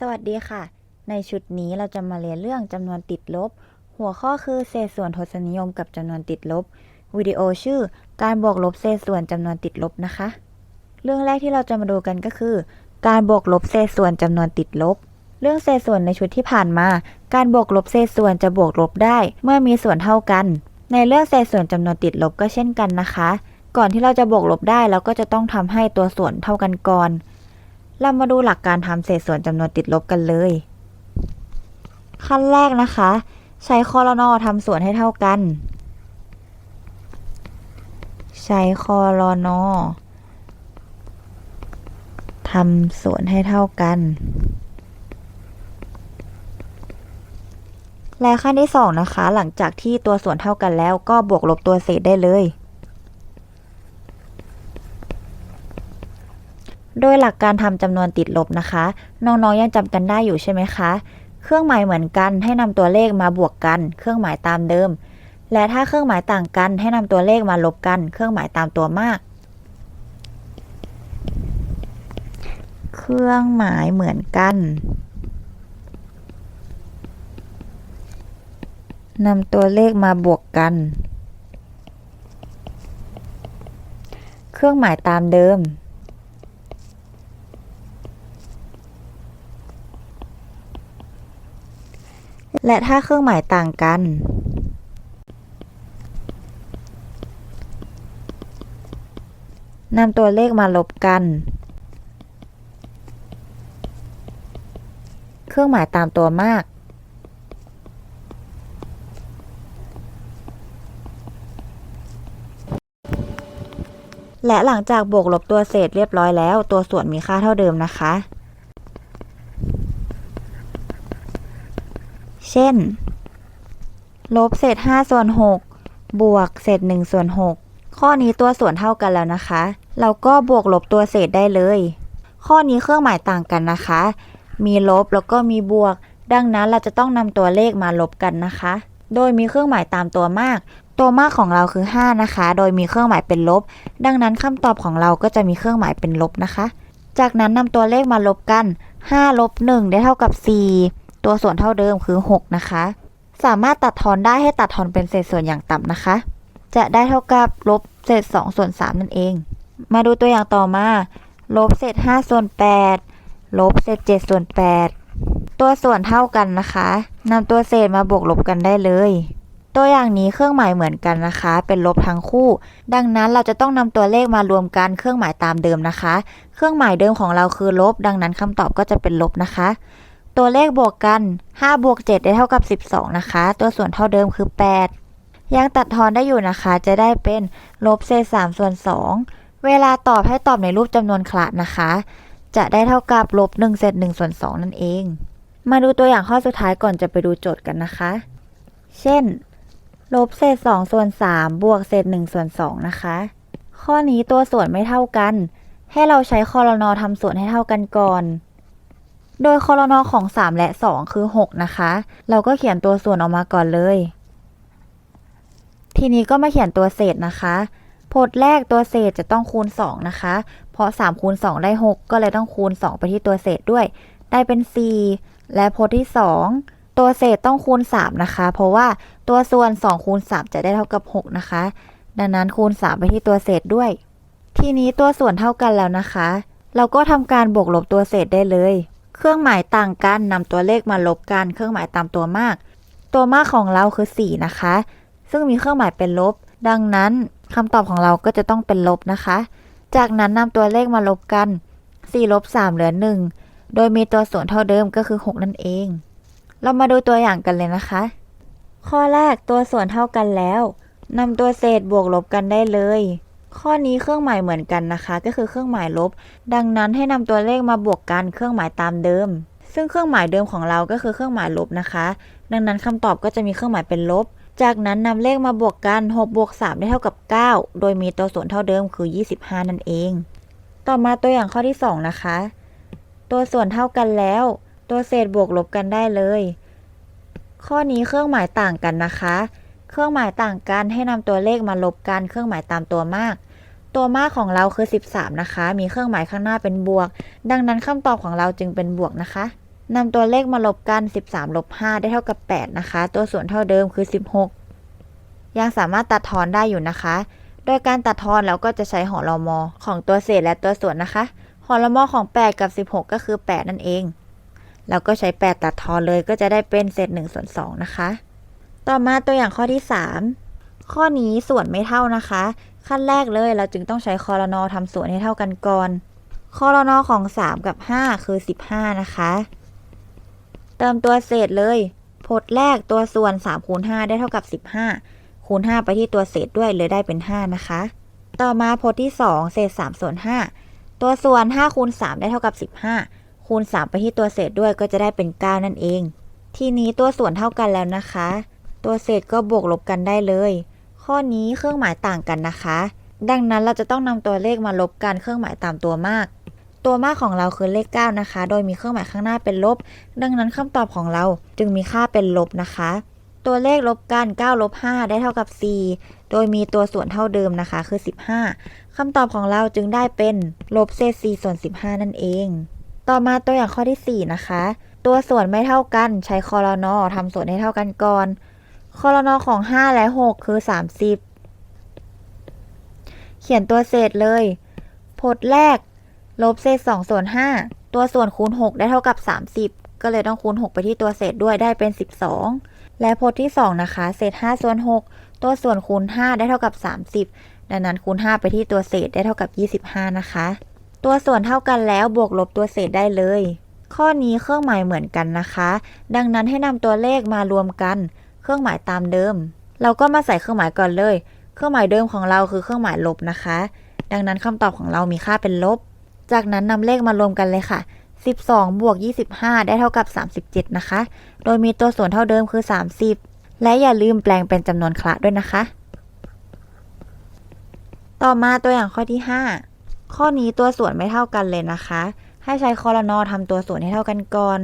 สวัสดีค่ะ ในชุดนี้เราจะมาเรียนเรื่องจำนวนติดลบ หัวข้อคือเศษส่วนทศนิยมกับจำนวนติดลบ วิดีโอชื่อ การบวกลบเศษส่วนจำนวนติดลบนะคะ เรื่องแรกที่เราจะมาดูกันก็คือ การบวกลบเศษส่วนจำนวนติดลบ เรื่องเศษส่วนในชุดที่ผ่านมา การบวกลบเศษส่วนจะบวกลบได้ เมื่อมีส่วนเท่ากัน ในเรื่องเศษส่วนจำนวนติดลบก็เช่นกันนะคะ ก่อนที่เราจะบวกลบได้เราก็จะต้องทำให้ตัวส่วนเท่ากันก่อน เรามาดูหลักการทำเศษส่วนจำนวนติดลบกันเลย ขั้นแรกนะคะ ใช้คอรนอทำส่วนให้เท่ากัน ใช้คอรนอทำส่วนให้เท่ากัน และขั้นที่สองนะคะ หลังจากที่ตัวส่วนเท่ากันแล้วก็บวกลบตัวเศษได้เลย โดยหลักการทำจำนวนติดลบนะคะ น้องๆยังจำกันได้อยู่ใช่ไหมคะ เครื่องหมายเหมือนกันให้นำตัวเลขมาบวกกัน เครื่องหมายตามเดิม และถ้าเครื่องหมายต่างกันให้นำตัวเลขมาลบกัน เครื่องหมายตามตัวมาก เครื่องหมายเหมือนกันนำตัวเลขมาบวกกัน เครื่องหมายตามเดิม และถ้าเครื่องหมายต่างกัน นำตัวเลขมาลบกัน เครื่องหมายตามตัวมาก และหลังจากบวกลบตัวเศษเรียบร้อยแล้ว ตัวส่วนมีค่าเท่าเดิมนะคะ ช่น ลบเศษ5ส่วน6บวกเศษ1ส่วน6ข้อนี้ตัวส่วนเท่ากันแล้วนะคะ เราก็บวกลบตัวเศษได้เลย ข้อนี้เครื่องหมายต่างกันนะคะ มีลบแล้วก็มีบวก ดังนั้นเราจะต้องนำตัวเลขมาลบกันนะคะ โดยมีเครื่องหมายตามตัวมาก ตัวมากของเราคือ 5 นะคะ โดยมีเครื่องหมายเป็นลบ ดังนั้นคำตอบของเราก็จะมีเครื่องหมายเป็นลบนะคะ จากนั้นนำตัวเลขมาลบกัน5ลบ1ได้เท่ากับ 4 ตัวส่วนเท่าเดิมคือ 6 นะคะ สามารถตัดทอนได้ให้ตัดทอนเป็นเศษส่วนอย่างต่ำนะคะ จะได้เท่ากับลบเศษ 2 ส่วน 3 นั่นเอง มาดูตัวอย่างต่อมา ลบเศษ 5 ส่วน 8 ลบเศษ 7 ส่วน 8 ตัวส่วนเท่ากันนะคะนำตัวเศษมาบวกลบกันได้เลย ตัวอย่างนี้เครื่องหมายเหมือนกันนะคะ เป็นลบทั้งคู่ ดังนั้นเราจะต้องนำตัวเลขมารวมกันเครื่องหมายตามเดิมนะคะ เครื่องหมายเดิมของเราคือลบ ดังนั้นคำตอบก็จะเป็นลบนะคะ ตัวเลขบวกกัน5บวก7ได้เท่ากับ 12 นะคะ ตัวส่วนเท่าเดิมคือ 8 ยังตัดทอนได้อยู่นะคะ จะได้เป็นลบเศษ3ส่วน 2 เวลาตอบให้ตอบในรูปจำนวนคละนะคะ จะได้เท่ากับลบ1เศษ1ส่วน 2 นั่นเอง มาดูตัวอย่างข้อสุดท้ายก่อนจะไปดูโจทย์กันนะคะ เช่นลบเศษ2ส่วน3บวกเศษ1ส่วน2นะคะ ข้อนี้ตัวส่วนไม่เท่ากัน ให้เราใช้คอรนอทำส่วนให้เท่ากันก่อน โดยคอรนอของ 3 และ 2 คือ 6 นะคะ เราก็เขียนตัวส่วนออกมาก่อนเลย ทีนี้ก็มาเขียนตัวเศษนะคะพจน์แรกตัวเศษจะต้องคูณ 2 นะคะ เพราะ 3 คูณ 2 ได้ 6 ก็เลยต้องคูณ 2 ไปที่ตัวเศษด้วย ได้เป็น 4 และพจน์ที่ 2 ตัวเศษต้องคูณ 3 นะคะ เพราะว่าตัวส่วน 2 คูณ 3 จะได้เท่ากับ 6 นะคะ ดังนั้นคูณ 3 ไปที่ตัวเศษด้วย ทีนี้ตัวส่วนเท่ากันแล้วนะคะ เราก็ทำการบวกลบตัวเศษได้เลย เครื่องหมายต่างกันนำตัวเลขมาลบกัน เครื่องหมายตามตัวมาก ตัวมากของเราคือ 4 นะคะ ซึ่งมีเครื่องหมายเป็นลบ ดังนั้นคำตอบของเราก็จะต้องเป็นลบนะคะ จากนั้นนำตัวเลขมาลบกัน4ลบ3เหลือ 1 โดยมีตัวส่วนเท่าเดิมก็คือ 6 นั่นเอง เรามาดูตัวอย่างกันเลยนะคะ ข้อแรกตัวส่วนเท่ากันแล้วนำตัวเศษบวกลบกันได้เลย ข้อนี้เครื่องหมายเหมือนกันนะคะ ก็คือเครื่องหมายลบ ดังนั้นให้นำตัวเลขมาบวกกันเครื่องหมายตามเดิม ซึ่งเครื่องหมายเดิมของเราก็คือเครื่องหมายลบนะคะ ดังนั้นคำตอบก็จะมีเครื่องหมายเป็นลบ จากนั้นนำเลขมาบวกกัน6บวก3ได้เท่ากับ 9 โดยมีตัวส่วนเท่าเดิมคือ 25 นั่นเอง ต่อมาตัวอย่างข้อที่ 2 นะคะ ตัวส่วนเท่ากันแล้ว ตัวเศษบวกลบกันได้เลย ข้อนี้เครื่องหมายต่างกันนะคะ เครื่องหมายต่างกันให้นำตัวเลขมาลบกันเครื่องหมายตามตัวมาก ตัวมากของเราคือ 13 นะคะ มีเครื่องหมายข้างหน้าเป็นบวก ดังนั้นคำตอบของเราจึงเป็นบวกนะคะนำตัวเลขมาลบกัน 13ลบ5ได้เท่ากับ 8 นะคะ ตัวส่วนเท่าเดิมคือ 16 ยังสามารถตัดทอนได้อยู่นะคะ โดยการตัดทอนเราก็จะใช้หอรมอของตัวเศษและตัวส่วนนะคะหอรมอของ 8 กับ 16 ก็คือ 8 นั่นเอง เราก็ใช้ 8 ตัดทอนเลยก็จะได้เป็นเศษ1ส่วน2นะคะ ต่อมาตัวอย่างข้อที่ 3 ข้อนี้ส่วนไม่เท่านะคะ ขั้นแรกเลยเราจึงต้องใช้คอรนอทำส่วนให้เท่ากันก่อนคอรนอของ 3 กับ 5 คือ 15 นะคะ เติมตัวเศษเลยพจน์แรกตัวส่วน3คูณ5ได้เท่ากับ 15คูณ5ไปที่ตัวเศษด้วยเลยได้เป็น 5 นะคะ ต่อมาพจน์ที่ 2 เศษ3ส่วน5ตัวส่วน5คูณ3ได้เท่ากับ 15คูณ3ไปที่ตัวเศษด้วยก็จะได้เป็น 9 นั่นเอง ทีนี้ตัวส่วนเท่ากันแล้วนะคะ ตัวเศษก็บวกลบกันได้เลย ข้อนี้เครื่องหมายต่างกันนะคะ ดังนั้นเราจะต้องนำตัวเลขมาลบกันเครื่องหมายตามตัวมาก ตัวมากของเราคือเลข 9 นะคะ โดยมีเครื่องหมายข้างหน้าเป็นลบ ดังนั้นคำตอบของเราจึงมีค่าเป็นลบนะคะ ตัวเลขลบกัน9ลบ5ได้เท่ากับ 4 โดยมีตัวส่วนเท่าเดิมนะคะคือ 15คำตอบของเราจึงได้เป็นลบเศษ4ส่วน 15 นั่นเอง ต่อมาตัวอย่างข้อที่ 4 นะคะ ตัวส่วนไม่เท่ากันใช้คอรนอทำส่วนให้เท่ากันก่อน คอรนอของ5และ6คือ30เขียนตัวเศษเลยพจน์แรก ลบเศษ2ส่วน5ตัวส่วนคูณ6ได้เท่ากับ30ก็เลยต้องคูณ6ไปที่ตัวเศษด้วยได้เป็น12และพจน์ที่2นะคะ เศษ5ส่วน6ตัวส่วนคูณ5ได้เท่ากับ30ดังนั้นคูณ5ไปที่ตัวเศษได้เท่ากับ25นะคะ ตัวส่วนเท่ากันแล้วบวกลบตัวเศษได้เลย ข้อนี้เครื่องหมายเหมือนกันนะคะ ดังนั้นให้นำตัวเลขมารวมกัน เครื่องหมายตามเดิม เราก็มาใส่เครื่องหมายก่อนเลย เครื่องหมายเดิมของเราคือเครื่องหมายลบนะคะ ดังนั้นคำตอบของเรามีค่าเป็นลบ จากนั้นนำเลขมารวมกันเลยค่ะ 12 บวก 25 ได้เท่ากับ 37 นะคะ โดยมีตัวส่วนเท่าเดิมคือ 30 และอย่าลืมแปลงเป็นจำนวนคละด้วยนะคะ ต่อมาตัวอย่างข้อที่ 5 ข้อนี้ตัวส่วนไม่เท่ากันเลยนะคะ ให้ใช้คอรนอทำตัวส่วนให้เท่ากันก่อน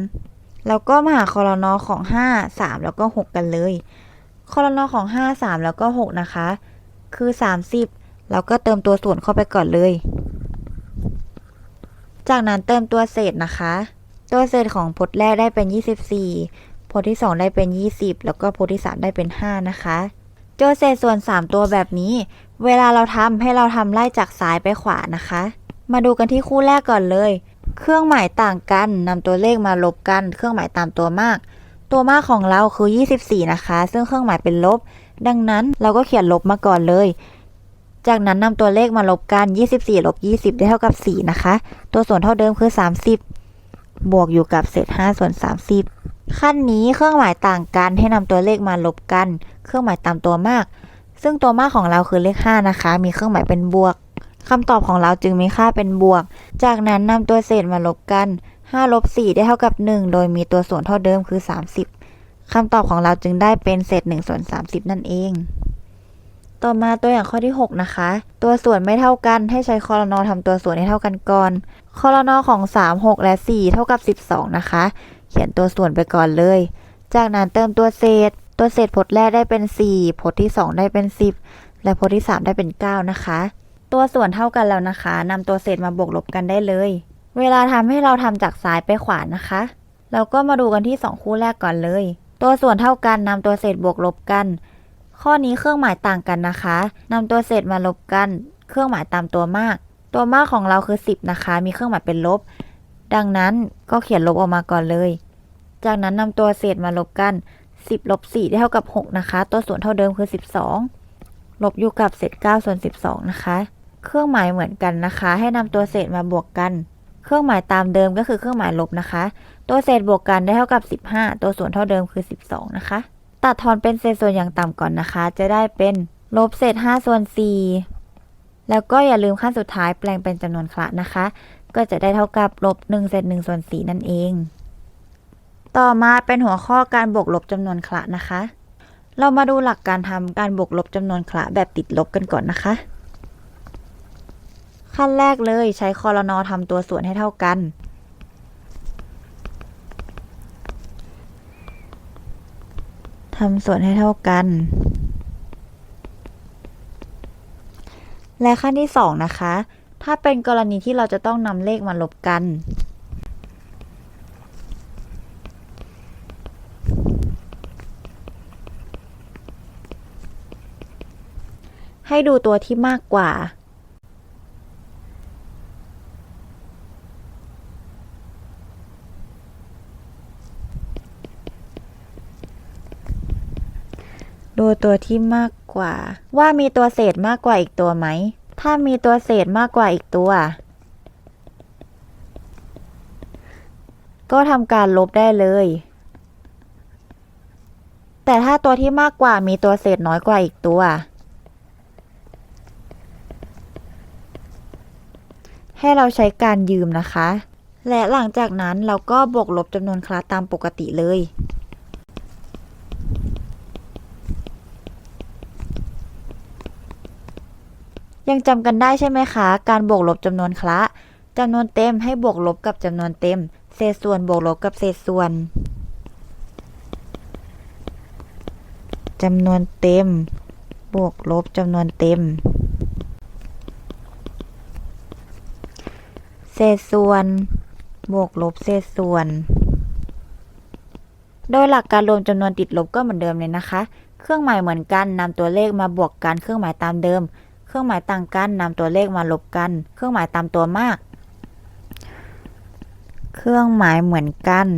แล้วก็มาหาคอรนอของ 5 3 แล้วก็ 6 กันเลยคอรนอของ 5 3 แล้วก็ 6 นะคะ คือ 30 แล้วก็เติมตัวส่วนเข้าไปก่อนเลย จากนั้นเติมตัวเศษนะคะ ตัวเศษของพจน์แรกได้เป็น 24พจน์ที่ 2 ได้เป็น 20 แล้วก็พจน์ที่ 3 ได้เป็น 5 นะคะโจทย์เศษส่วน 3 ตัวแบบนี้ เวลาเราทำให้เราทำไล่จากซ้ายไปขวานะคะ มาดูกันที่คู่แรกก่อนเลย เครื่องหมายต่างกันนำตัวเลขมาลบกัน เครื่องหมายตามตัวมาก ตัวมากของเราคือ 24 นะคะ ซึ่งเครื่องหมายเป็นลบ ดังนั้นเราก็เขียนลบมาก่อนเลย จากนั้นนำตัวเลขมาลบกัน 24ลบ20 ได้เท่ากับ 4 นะคะ ตัวส่วนเท่าเดิมคือ 30 บวกอยู่กับเศษ5ส่วน 30 ขั้นนี้เครื่องหมายต่างกันให้นำตัวเลขมาลบกัน เครื่องหมายตามตัวมาก ซึ่งตัวมากของเราคือเลข 5 นะคะ มีเครื่องหมายเป็นบวก คำตอบของเราจึงมีค่าเป็นบวก จากนั้นนำตัวเศษมาลบกัน 5 ลบ 4 ได้เท่ากับ 1 โดยมีตัวส่วนเท่าเดิมคือ 30 คำตอบของเราจึงได้เป็นเศษ1ส่วน30 นั่นเอง ต่อมาตัวอย่างข้อที่ 6 นะคะ ตัวส่วนไม่เท่ากัน ให้ใช้คอรนอทำตัวส่วนให้เท่ากันก่อน คอรนอของ 3 6 และ 4 เท่ากับ 12 นะคะ เขียนตัวส่วนไปก่อนเลย จากนั้นเติมตัวเศษ ตัวเศษพจน์แรกได้เป็น 4 พจน์ที่ 2 ได้เป็น 10 และพจน์ที่ 3 ได้เป็น 9 นะคะ ตัวส่วนเท่ากันแล้วนะคะนำตัวเศษมาบวกลบกันได้เลย เวลาทำให้เราทำจากซ้ายไปขวานะคะ เราก็มาดูกันที่ 2 คู่แรกก่อนเลย ตัวส่วนเท่ากันนำตัวเศษบวกลบกัน ข้อนี้เครื่องหมายต่างกันนะคะนำตัวเศษมาลบกัน เครื่องหมายตามตัวมาก ตัวมากของเราคือ 10 นะคะ มีเครื่องหมายเป็นลบ ดังนั้นก็เขียนลบออกมาก่อนเลย จากนั้นนำตัวเศษมาลบกัน 10ลบ4ได้เท่ากับ 6 นะคะ ตัวส่วนเท่าเดิมคือ 12ลบอยู่กับเศษ9ส่วน 12 นะคะ เครื่องหมายเหมือนกันนะคะ ให้นำตัวเศษมาบวกกัน เครื่องหมายตามเดิมก็คือเครื่องหมายลบนะคะ ตัวเศษบวกกันได้เท่ากับ 15 ตัวส่วนเท่าเดิมคือ 12 นะคะ ตัดทอนเป็นเศษส่วนอย่างต่ำก่อนนะคะ จะได้เป็นลบเศษ 5 ส่วน 4 แล้วก็อย่าลืมขั้นสุดท้ายแปลงเป็นจำนวนคละนะคะ ก็จะได้เท่ากับลบ1เศษ1ส่วน4นั่นเอง ต่อมาเป็นหัวข้อการบวกลบจำนวนคละนะคะ เรามาดูหลักการทำการบวกลบจำนวนคละแบบติดลบกันก่อนนะคะ ขั้นแรกเลยใช้คอรนอทำตัวส่วนให้เท่ากัน ทำส่วนให้เท่ากัน และขั้นที่ 2 นะคะ ถ้าเป็นกรณีที่เราจะต้องนำเลขมาลบกัน ให้ดูตัวที่มากกว่าูตัวที่มากกว่า ว่ามีตัวเศษมากกว่าอีกตัวไหม ถ้ามีตัวเศษมากกว่าอีกตัว ก็ทำการลบได้เลย แต่ถ้าตัวที่มากกว่ามีตัวเศษน้อยกว่าอีกตัว ให้เราใช้การยืมนะคะ และหลังจากนั้นเราก็บวกลบจำนวนคลาสตามปกติเลย ยังจำกันได้ใช่ไหมคะ การบวกลบจำนวนคละจำนวนเต็มให้บวกลบกับจำนวนเต็ม เศษส่วนบวกลบกับเศษส่วนจำนวนเต็ม บวกลบจำนวนเต็ม เศษส่วน บวกลบเศษส่วน โดยหลักการรวมจำนวนติดลบก็เหมือนเดิมเลยนะคะ เครื่องหมายเหมือนกันนำตัวเลขมาบวกกันเครื่องหมายตามเดิม เครื่องหมายต่างกันนำตัวเลขมาลบกัน เครื่องหมายตามตัวมาก เครื่องหมายเหมือนกัน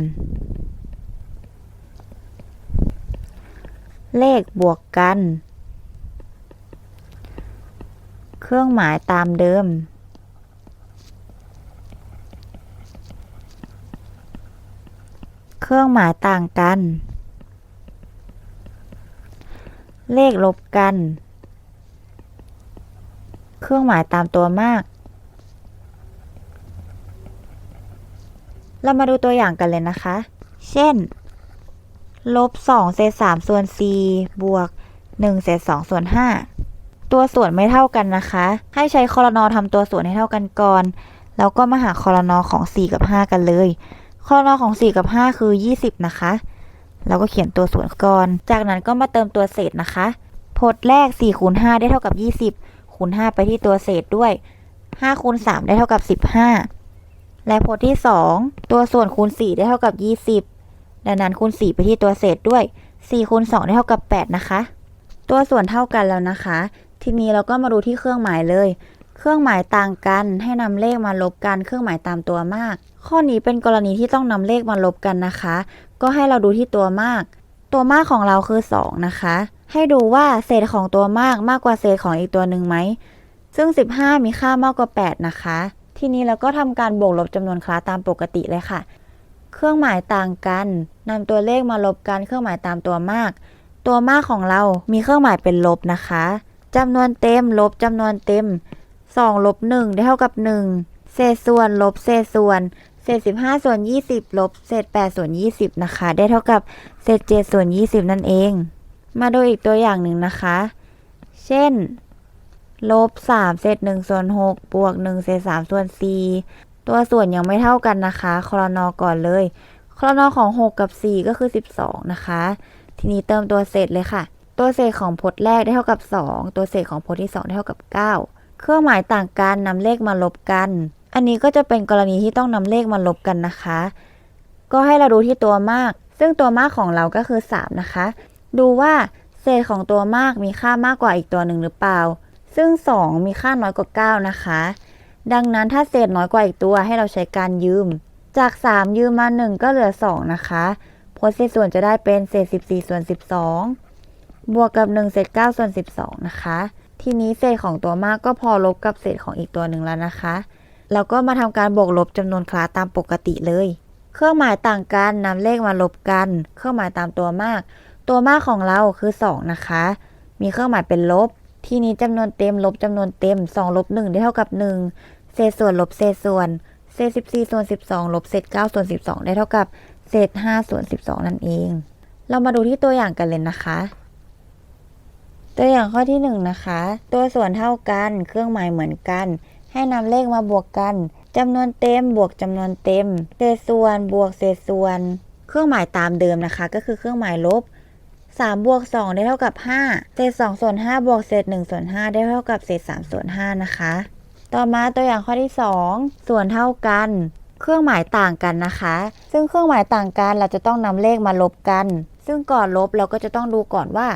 เลขบวกกัน เครื่องหมายตามเดิม เครื่องหมายต่างกัน เลขลบกัน เครื่องหมายตามตัวมาก เรามาดูตัวอย่างกันเลยนะคะ เช่น ลบ2เศษ3ส่วน4บวก1เศษ2ส่วน5ตัวส่วนไม่เท่ากันนะคะ ให้ใช้คอรนอทำตัวส่วนให้เท่ากันก่อน แล้วก็มาหาคอรนอของ 4 กับ 5 กันเลยคอรนอของ 4 กับ 5 คือ 20 นะคะแล้วก็เขียนตัวส่วนก่อน จากนั้นก็มาเติมตัวเศษนะคะ พจน์แรก4คูณ5ได้เท่ากับ 20 คูณ5ไปที่ตัวเศษด้วย5คูณ3ได้เท่ากับ 15 และพจน์ที่ 2 ตัวส่วนคูณ 4 ได้เท่ากับ 20 ดังนั้นคูณ 4 ไปที่ตัวเศษด้วย4คูณ2ได้เท่ากับ 8 นะคะ ตัวส่วนเท่ากันแล้วนะคะ ทีนี้เราก็มาดูที่เครื่องหมายเลย เครื่องหมายต่างกันให้นำเลขมาลบกันเครื่องหมายตามตัวมาก ข้อนี้เป็นกรณีที่ต้องนำเลขมาลบกันนะคะ ก็ให้เราดูที่ตัวมาก ตัวมากของเราคือ 2 นะคะ ให้ดูว่าเศษของตัวมากมากกว่าเศษของอีกตัวหนึ่งไหม ซึ่ง 15 มีค่ามากกว่า 8 นะคะ ทีนี้เราก็ทำการบวกลบจำนวนคลาสตามปกติเลยค่ะ เครื่องหมายต่างกันนำตัวเลขมาลบกันเครื่องหมายตามตัวมาก ตัวมากของเรามีเครื่องหมายเป็นลบนะคะจำนวนเต็มลบจำนวนเต็ม 2 ลบ 1 ได้เท่ากับ 1 เศษส่วนลบเศษส่วนเศษ15 ส่วน 20 ลบเศษ8ส่วน 20 นะคะ ได้เท่ากับเศษ7ส่วน 20 นั่นเอง มาดูอีกตัวอย่างหนึ่งนะคะ เช่น ลบ3เศษ1ส่วน6บวก1เศษ3ส่วน4ตัวส่วนยังไม่เท่ากันนะคะคอรนอก่อนเลยคอรนอของ 6 กับ 4 ก็คือ 12 นะคะ ทีนี้เติมตัวเศษเลยค่ะ ตัวเศษของพจน์แรกได้เท่ากับ 2 ตัวเศษของพจน์ที่ 2 ได้เท่ากับ 9 เครื่องหมายต่างกันนำเลขมาลบกัน อันนี้ก็จะเป็นกรณีที่ต้องนำเลขมาลบกันนะคะ ก็ให้เราดูที่ตัวมาก ซึ่งตัวมากของเราก็คือ 3 นะคะ ดูว่าเศษของตัวมากมีค่ามากกว่าอีกตัวหนึ่งหรือเปล่า ซึ่ง 2 มีค่าน้อยกว่า 9 นะคะ ดังนั้นถ้าเศษน้อยกว่าอีกตัวให้เราใช้การยืม จาก 3 ยืมมา 1 ก็เหลือ 2 นะคะพจน์เศษส่วนจะได้เป็นเศษ 14 ส่วน 12 บวกกับ 1 เศษ 9 ส่วน 12 นะคะ ทีนี้เศษของตัวมากก็พอลบกับเศษของอีกตัวหนึ่งแล้วนะคะแล้วก็มาทำการบวกลบจำนวนคลาสตามปกติเลย เครื่องหมายต่างกันนำเลขมาลบกัน เครื่องหมายตามตัวมาก ตัวมากของเราคือ 2 นะคะ มีเครื่องหมายเป็นลบ ทีนี้จำนวนเต็มลบจำนวนเต็ม 2 ลบ 1 ได้เท่ากับ 1 เศษส่วนลบเศษส่วน เศษ 14 ส่วน 12 ลบเศษ 9 ส่วน 12 ได้เท่ากับ เศษ 5 ส่วน 12 นั่นเอง เรามาดูที่ตัวอย่างกันเลยนะคะ ตัวอย่างข้อที่ 1 นะคะ ตัวส่วนเท่ากัน เครื่องหมายเหมือนกัน ให้นำเลขมาบวกกันจำนวนเต็มบวกจำนวนเต็ม เศษส่วนบวกเศษส่วน เครื่องหมายตามเดิมนะคะ ก็คือเครื่องหมายลบ 3บวก2ได้เท่ากับ 5 เศษ2ส่วน5บวกเศษ1ส่วน5ได้เท่ากับเศษ3ส่วน5นะคะ ต่อมาตัวอย่างข้อที่ 2 ส่วนเท่ากัน เครื่องหมายต่างกันนะคะ ซึ่งเครื่องหมายต่างกันเราจะต้องนำเลขมาลบกัน ซึ่งก่อนลบเราก็จะต้องดูก่อนว่า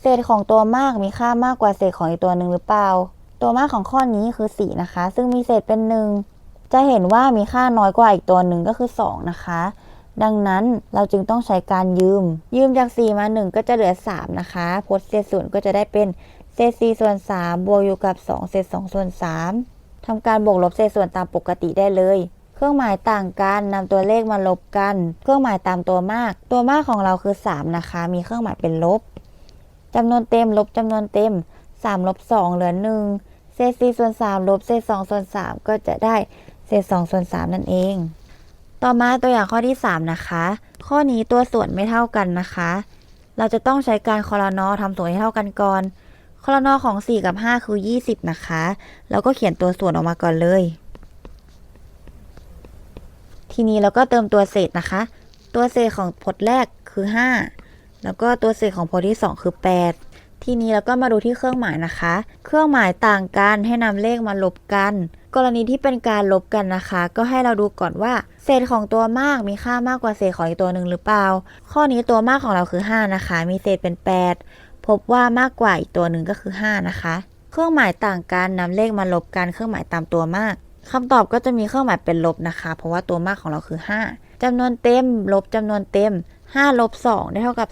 เศเศษของตัวมากมีค่ามากกว่าเศษของอีกตัวหนึ่งหรือเปล่า ตัวมากของข้อนี้คือ 4 นะคะ ซึ่งมีเศษเป็น 1 จะเห็นว่ามีค่าน้อยกว่าอีกตัวหนึ่งก็คือ 2 นะคะ ดังนั้นเราจึงต้องใช้การยืม ยืมจาก 4 มา 1 ก็จะเหลือ 3 นะคะพจน์เศษส่วนก็จะได้เป็นเศษ4ส่วน3บวกอยู่กับ 2 เศษ2ส่วน3ทำการบวกลบเศษส่วนตามปกติได้เลย เครื่องหมายต่างกันนำตัวเลขมาลบกัน เครื่องหมายตามตัวมาก ตัวมากของเราคือ 3 นะคะ มีเครื่องหมายเป็นลบจำนวนเต็มลบจำนวนเต็ม3ลบ2เหลือ1เศษ4ส่วน3ลบเศษ2ส่วน3ก็จะได้เศษ2ส่วน3นั่นเอง ต่อมาตัวอย่างข้อที่ 3 นะคะ ข้อนี้ตัวส่วนไม่เท่ากันนะคะ เราจะต้องใช้การคอรนอทำส่วนให้เท่ากันก่อนคอรนอของ 4 กับ 5 คือ 20 นะคะ แล้วก็เขียนตัวส่วนออกมาก่อนเลย ทีนี้เราก็เติมตัวเศษนะคะ ตัวเศษของพจน์แรกคือ 5 แล้วก็ตัวเศษของพจน์ที่ 2 คือ 8 ทีนี้เราก็มาดูที่เครื่องหมายนะคะ เครื่องหมายต่างกันให้นำเลขมาลบกัน กรณีที่เป็นการลบกันนะคะ ก็ให้เราดูก่อนว่า เศษของตัวมากมีค่ามากกว่าเศษของอีกตัวหนึ่งหรือเปล่า ข้อนี้ตัวมากของเราคือ 5 นะคะ มีเศษเป็น 8 พบว่ามากกว่าอีกตัวหนึ่งก็คือ 5 นะคะ เครื่องหมายต่างกันนำเลขมาลบกันเครื่องหมายตามตัวมากคำตอบก็จะมีเครื่องหมายเป็นลบนะคะ เพราะว่าตัวมากของเราคือ 5จำนวนเต็ม ลบจำนวนเต็ม 5 ลบ 2 ได้เท่ากับ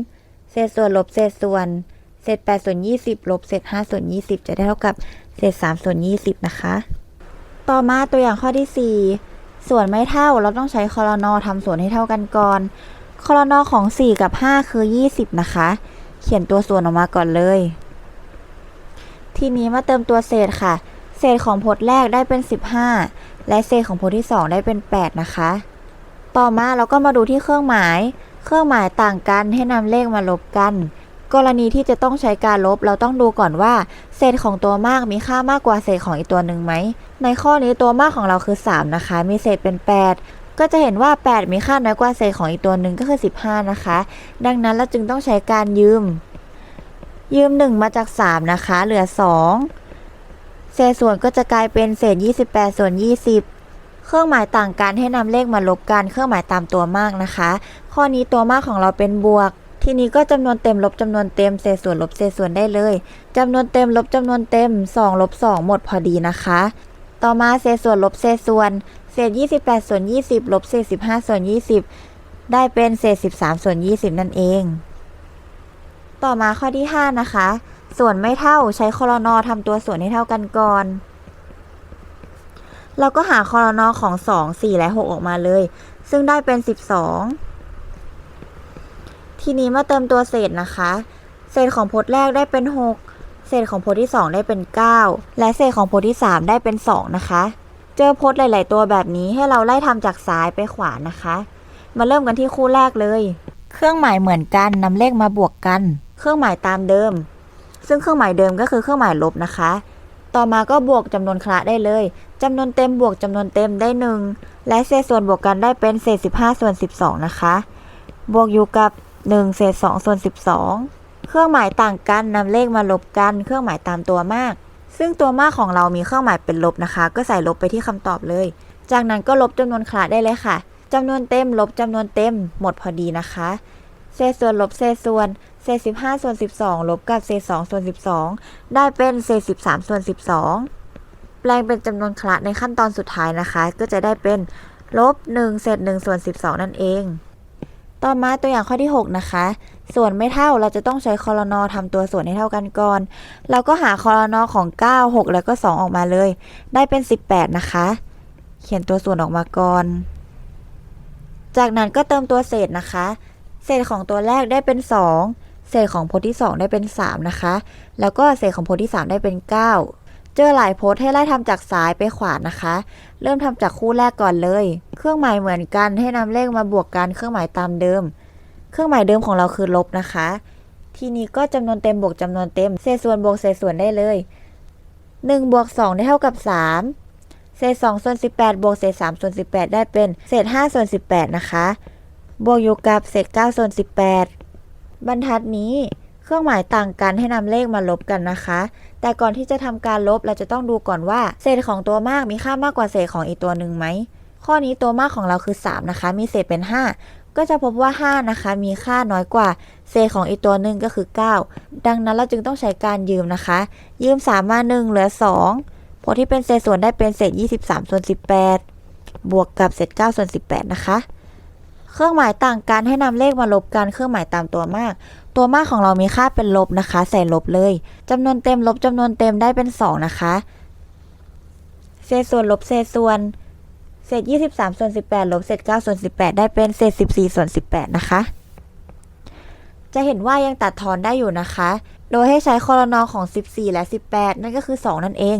3 เศษส่วนลบเศษส่วน เศษ8ส่วน20 ลบเศษ5ส่วน20 จะได้เท่ากับเศษ3ส่วน20 นะคะ ต่อมาตัวอย่างข้อที่ 4 ส่วนไม่เท่าเราต้องใช้คอรนอทำส่วนให้เท่ากันก่อนคอรนอของ 4 กับ 5 คือ 20 นะคะ เขียนตัวส่วนออกมาก่อนเลย ทีนี้มาเติมตัวเศษค่ะ เศษของพจน์แรกได้เป็น 15 และเศษของพจน์ที่ 2 ได้เป็น 8 นะคะ ต่อมาเราก็มาดูที่เครื่องหมาย เครื่องหมายต่างกันให้นำเลขมาลบกัน กรณีที่จะต้องใช้การลบเราต้องดูก่อนว่า เศษของตัวมากมีค่ามากกว่าเศษของอีกตัวหนึ่งไหม ในข้อนี้ตัวมากของเราคือ 3 นะคะ มีเศษเป็น 8 ก็จะเห็นว่า 8 มีค่าน้อยกว่าเศษของอีกตัวหนึ่งก็คือ 15 นะคะ ดังนั้นเราจึงต้องใช้การยืม ยืม 1 มาจาก 3 นะคะ เหลือ 2 เศษส่วนก็จะกลายเป็นเศษ 28 ส่วน 20เครื่องหมายต่างกันให้นำเลขมาลบกัน เครื่องหมายตามตัวมากนะคะ ข้อนี้ตัวมากของเราเป็นบวก ทีนี้ก็จำนวนเต็มลบจำนวนเต็มเศษส่วนลบเศษส่วนได้เลยจำนวนเต็มลบจำนวนเต็ม2ลบ2หมดพอดีนะคะ ต่อมาเศษส่วนลบเศษส่วน เศษ 28 ส่วน 20 ลบเศษ 15 ส่วน 20 ได้เป็นเศษ 13 ส่วน 20 นั่นเอง ต่อมาข้อที่ 5 นะคะ ส่วนไม่เท่าใช้คอรนอทำตัวส่วนให้เท่ากันก่อนเราก็หาคอรนอของ 2 4 และ 6 ออกมาเลย ซึ่งได้เป็น 12 ทีนี้มาเติมตัวเศษนะคะ เศษของพจน์แรกได้เป็น 6 เศษของพจน์ที่ 2 ได้เป็น 9 และเศษของพจน์ที่ 3 ได้เป็น 2 นะคะ เจอพจน์หลาย ๆ ตัวแบบนี้ให้เราไล่ทำจากซ้ายไปขวานะคะ มาเริ่มกันที่คู่แรกเลย เครื่องหมายเหมือนกันนำเลขมาบวกกัน เครื่องหมายตามเดิม ซึ่งเครื่องหมายเดิมก็คือเครื่องหมายลบนะคะ ต่อมาก็บวกจำนวนคละได้เลยจำนวนเต็มบวกจำนวนเต็มได้1และเศษส่วนบวกกันได้เป็นเศษ15ส่วน12 นะคะ บวกอยู่กับ 1เศษ2ส่วน12 เครื่องหมายต่างกันนำเลขมาลบกัน เครื่องหมายตามตัวมาก ซึ่งตัวมากของเรามีเครื่องหมายเป็นลบนะคะ ก็ใส่ลบไปที่คำตอบเลย จากนั้นก็ลบจำนวนคละได้เลยค่ะจำนวนเต็ม ลบจำนวนเต็ม หมดพอดีนะคะ เศษส่วนลบเศษส่วนเศษ15ส่วน12 ลบกับเศษ2ส่วน12 ได้เป็นเศษ13ส่วน12 แปลงเป็นจำนวนคละในขั้นตอนสุดท้ายนะคะ ก็จะได้เป็นลบ1เศษ1ส่วน12 นั่นเอง ต่อมาตัวอย่างข้อที่ 6 นะคะ ส่วนไม่เท่าเราจะต้องใช้คอรนอทำตัวส่วนให้เท่ากันก่อน เราก็หาคอรนอของ 9 6 แล้วก็ 2 ออกมาเลย ได้เป็น 18 นะคะ เขียนตัวส่วนออกมาก่อน จากนั้นก็เติมตัวเศษนะคะ เศษของตัวแรกได้เป็น 2 เศษของพจน์ที่ 2 ได้เป็น 3 นะคะ แล้วก็เศษของพจน์ที่ 3 ได้เป็น 9 เจอหลายโพจน์ให้ไล่ทำจากซ้ายไปขวานะคะ เริ่มทำจากคู่แรกก่อนเลย เครื่องหมายเหมือนกันให้นำเลขมาบวกกันเครื่องหมายตามเดิม เครื่องหมายเดิมของเราคือลบนะคะ ทีนี้ก็จำนวนเต็มบวกจำนวนเต็ม เศษส่วนบวกเศษส่วนได้เลย1บวก2ได้เท่ากับ 3 เศษ2ส่วน18 บวกเศษ3ส่วน18 ได้เป็นเศษ5ส่วน18 นะคะ บวกอยู่กับเศษ9ส่วน18 บรรทัดนี้ ครื่องหมายต่างกันให้นำเลขมาลบกันนะคะ แต่ก่อนที่จะทำการลบเราจะต้องดูก่อนว่า เศษของตัวมากมีค่ามากกว่าเศษของอีกตัวหนึ่งไหม ข้อนี้ตัวมากของเราคือ 3 นะคะ มีเศษเป็น 5 ก็จะพบว่า 5 นะคะ มีค่าน้อยกว่า เศษของอีกตัวหนึ่งก็คือ 9 ดังนั้นเราจึงต้องใช้การยืมนะคะ ยืม 3 มา 1 เหลือ 2 ผลที่เป็นเศษส่วนได้เป็นเศษ 23 ส่วน 18 บวกกับเศษ 9 ส่วน 18 นะคะ เครื่องหมายต่างกันให้นำเลขมาลบกัน เครื่องหมายตามตัวมาก ตัวมากของเรามีค่าเป็นลบนะคะ ใส่ลบเลยจำนวนเต็มลบจำนวนเต็มได้เป็น 2 นะคะ เศษส่วนลบเศษส่วนเศษ23ส่วน18ลบเศษ9ส่วน18 ได้เป็นเศษ14ส่วน18 นะคะ จะเห็นว่ายังตัดทอนได้อยู่นะคะ โดยให้ใช้คอรนอของ 14 และ 18 นั่นก็คือ 2 นั่นเอง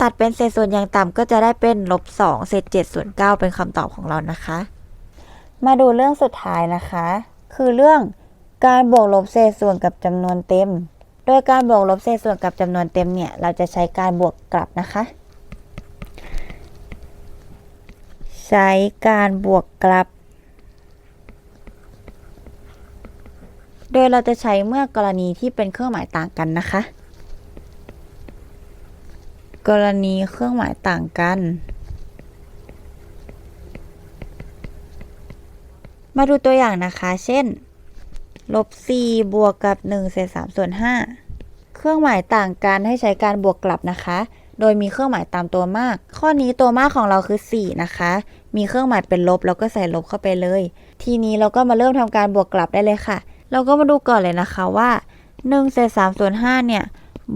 ตัดเป็นเศษส่วนอย่างต่ำก็จะได้เป็นลบ2เศษ7ส่วน9เป็นคำตอบของเรานะคะ มาดูเรื่องสุดท้ายนะคะ คือเรื่อง การบวกลบเศษส่วนกับจำนวนเต็ม โดยการบวกลบเศษส่วนกับจำนวนเต็มเนี่ย เราจะใช้การบวกกลับนะคะ ใช้การบวกกลับ โดยเราจะใช้เมื่อกรณีที่เป็นเครื่องหมายต่างกันนะคะ กรณีเครื่องหมายต่างกัน มาดูตัวอย่างนะคะ เช่น ลบ4บวกกับ1เศษ3ส่วน5เครื่องหมายต่างกันให้ใช้การบวกกลับนะคะ โดยมีเครื่องหมายตามตัวมาก ข้อนี้ตัวมากของเราคือ 4 นะคะ มีเครื่องหมายเป็นลบแล้วก็ใส่ลบเข้าไปเลย ทีนี้เราก็มาเริ่มทำการบวกกลับได้เลยค่ะ เราก็มาดูก่อนเลยนะคะว่า1เศษ3ส่วน5เนี่ย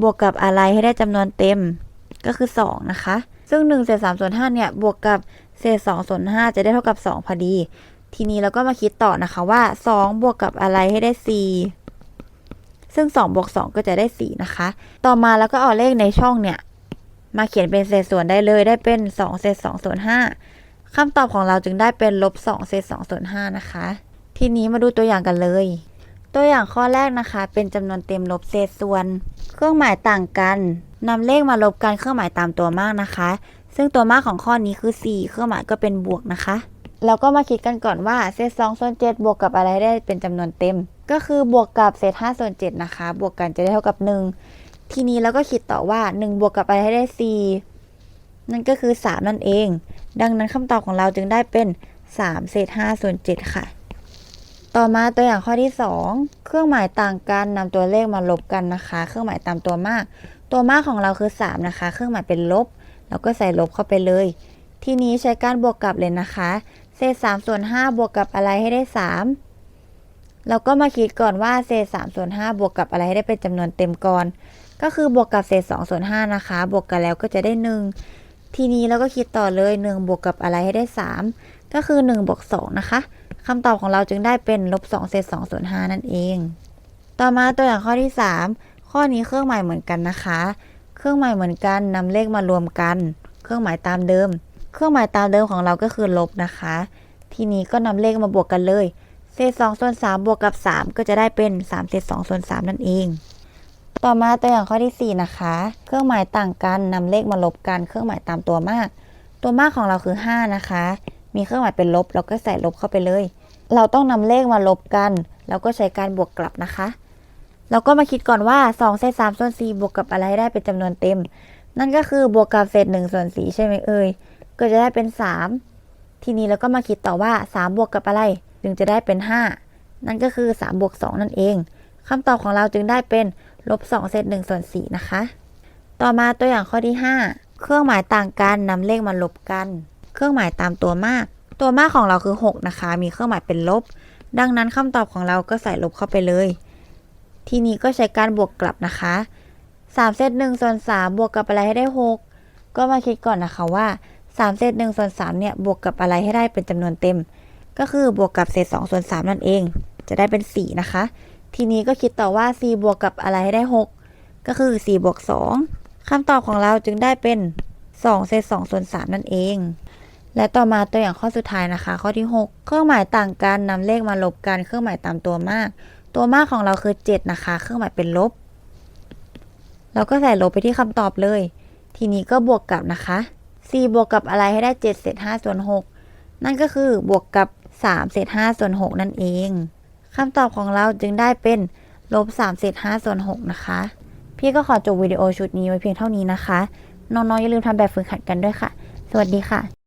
บวกกับอะไรให้ได้จำนวนเต็ม ก็คือ 2 นะคะ ซึ่ง1เศษ3ส่วน5เนี่ย บวกกับเศษ2ส่วน5จะได้เท่ากับ 2 พอดี ทีนี้เราก็มาคิดต่อนะคะว่า 2 บวกกับอะไรให้ได้4ซึ่ง2บวก2ก็จะได้ 4 นะคะ ต่อมาแล้วก็เอาเลขในช่องเนี่ย มาเขียนเป็นเศษส่วนได้เลย ได้เป็น2เศษ2ส่วน5คำตอบของเราจึงได้เป็นลบ2เศษ2ส่วน5นะคะ ทีนี้มาดูตัวอย่างกันเลย ตัวอย่างข้อแรกนะคะ เป็นจำนวนเต็มลบเศษส่วน เครื่องหมายต่างกันนำเลขมาลบกันเครื่องหมายตามตัวมากนะคะ ซึ่งตัวมากของข้อนี้คือ 4 เครื่องหมายก็เป็นบวกนะคะ เราก็มาคิดกันก่อนว่าเศษ2ส่วน7บวกกับอะไรได้เป็นจำนวนเต็ม ก็คือบวกกับเศษ5ส่วน7นะคะ บวกกันจะได้เท่ากับ 1 ทีนี้เราก็คิดต่อว่า 1 บวกกับอะไรให้ได้ 4 นั่นก็คือ 3 นั่นเอง ดังนั้นคำตอบของเราจึงได้เป็น 3 เศษ5ส่วน7ค่ะ ต่อมาตัวอย่างข้อที่ 2 เครื่องหมายต่างกันนำตัวเลขมาลบกันนะคะ เครื่องหมายตามตัวมาก ตัวมากของเราคือ 3 นะคะ เครื่องหมายเป็นลบเราก็ใส่ลบเข้าไปเลย ทีนี้ใช้การบวกกับเลยนะคะ เศษ3ส่วน5บวกกับอะไรให้ได้3เราก็มาคิดก่อนว่าเศษ3ส่วน5บวกกับอะไรให้ได้เป็นจำนวนเต็มก่อน ก็คือบวกกับเศษ2ส่วน5นะคะ บวกกันแล้วก็จะได้1ทีนี้เราก็คิดต่อเลย1บวกกับอะไรให้ได้3ก็คือ1บวก2นะคะคำตอบของเราจึงได้เป็นลบ2เศษ2ส่วน5นั่นเอง ต่อมาตัวอย่างข้อที่3ข้อนี้เครื่องหมายเหมือนกันนะคะ เครื่องหมายเหมือนกันนำเลขมารวมกัน เครื่องหมายตามเดิม เครื่องหมายตามเดิมของเราก็คือลบนะคะ ทีนี้ก็นำเลขมาบวกกันเลย เศษ2ส่วน3บวกกับ 3 ก็จะได้เป็น3เศษ2ส่วน3นั่นเอง ต่อมาตัวอย่างข้อที่ 4 นะคะ เครื่องหมายต่างกันนำเลขมาลบกัน เครื่องหมายตามตัวมาก ตัวมากของเราคือ 5 นะคะ มีเครื่องหมายเป็นลบเราก็ใส่ลบเข้าไปเลย เราต้องนำเลขมาลบกัน แล้วก็ใช้การบวกกลับนะคะเราก็มาคิดก่อนว่า2เศษ3ส่วน4บวกกับอะไรให้ได้เป็นจำนวนเต็ม นั่นก็คือบวกกับเศษ1ส่วน4ใช่ไหมเอ่ย ก็จะได้เป็น 3 ทีนี้เราก็มาคิดต่อว่า 3 บวกกับอะไร จึงจะได้เป็น 5 นั่นก็คือ 3 บวก 2 นั่นเองคำตอบของเราจึงได้เป็นลบ2เศษ1ส่วน4นะคะ ต่อมาตัวอย่างข้อที่ 5 เครื่องหมายต่างกันนำเลขมาลบกัน เครื่องหมายตามตัวมาก ตัวมากของเราคือ 6 นะคะ มีเครื่องหมายเป็นลบ ดังนั้นคำตอบของเราก็ใส่ลบเข้าไปเลย ทีนี้ก็ใช้การบวกกลับนะคะ3เศษ1ส่วน3บวกกับอะไรให้ได้ 6 ก็มาคิดก่อนนะคะว่า 3 เศษ1ส่วน3เนี่ยบวกกับอะไรให้ได้เป็นจำนวนเต็ม ก็คือบวกกับเศษ2ส่วน3นั่นเอง จะได้เป็น 4 นะคะ ทีนี้ก็คิดต่อว่า 4 บวกกับอะไรให้ได้ 6 ก็คือ 4 บวก 2คำตอบของเราจึงได้เป็น 2 เศษ2ส่วน3นั่นเอง และต่อมาตัวอย่างข้อสุดท้ายนะคะ ข้อที่ 6 เครื่องหมายต่างกันนำเลขมาลบกันเครื่องหมายตามตัวมาก ตัวมากของเราคือ 7 นะคะ เครื่องหมายเป็นลบเราก็ใส่ลบไปที่คำตอบเลย ทีนี้ก็บวกกับนะคะ 4 บวกกับอะไรให้ได้ 7 เศษ5ส่วน 6 นั่นก็คือบวกกับ 3 เศษ5ส่วน 6 นั่นเองคำตอบของเราจึงได้เป็นลบ3เศษ5ส่วน 6 นะคะ พี่ก็ขอจบวิดีโอชุดนี้ไว้เพียงเท่านี้นะคะ น้องๆอย่าลืมทำแบบฝึกหัดกันด้วยค่ะ สวัสดีค่ะ